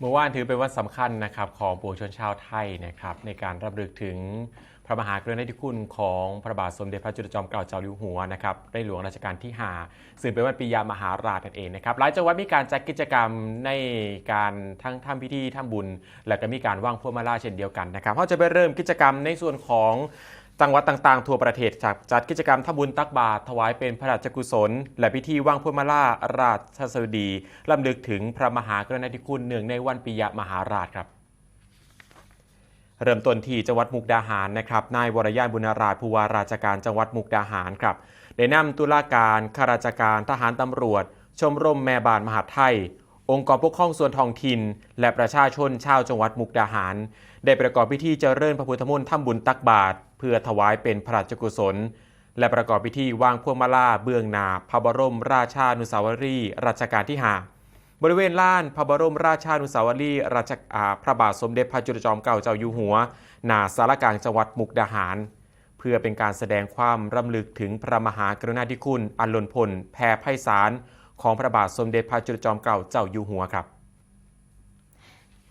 เมื่อวานถือเป็นวันสำคัญนะครับของปวงชนชาวไทยนะครับในการรับรึกถึงพระมหากรุณาธิคุณของพระบาทสมเด็จพระจุลจอมเกล้าเจ้าอยู่หัวนะครับในหลวงรัชกาลที่5ซึ่งเป็นวันปิยามหาราชนั่นเองนะครับหลายจังหวัดมีการจัดกิจกรรมในการทั้งทำพิธีทำบุญ และก็มีการว่างพวงมาลาเช่นเดียวกันนะครับเขาจะไปเริ่มกิจกรรมในส่วนของ จังหวัดต่างๆ ทั่วประเทศจัดจัดกิจกรรมทำบุญตักบาตรถวายเป็นพระราชกุศล และพิธีว่างพวงมาลาราชสดุดี ลำลึกถึงพระมหากรุณาธิคุณเนื่องในวันปิยมหาราชครับเริ่มต้นที่จังหวัดมุกดาหารนะครับ นายวรยานบุญราชผู้ว่าราชการจังหวัดมุกดาหารครับได้นำตุลาการข้าราชการทหารตำรวจ ชมรมแม่บ้านมหาไทย องค์กรปกครองส่วนท้องถิ่นและประชาชนชาวจังหวัดมุกดาหาร ได้ประกอบพิธีเจริญพระพุทธมนต์ทำบุญตักบาตรเพื่อถวายเป็นพระราชกุศล และประกอบพิธีวางพวงมาลาเบื้องหน้าพระบรมราชานุสาวรีย์รัชกาลที่5บริเวณลานพระบรมราชานุสาวรีย์ราชอ่าพระบาทสมเด็จพระจุลจอมเกล้าเจ้าอยู่หัวหนาสารกลางจังหวัดมุกดาหาร เพื่อเป็นการแสดงความรำลึกถึงพระมหากรุณาธิคุณอันล้นพ้นแผ่ไพศาล ของพระบาทสมเด็จพระจุลจอมเกล้าเจ้าอยู่หัวครับ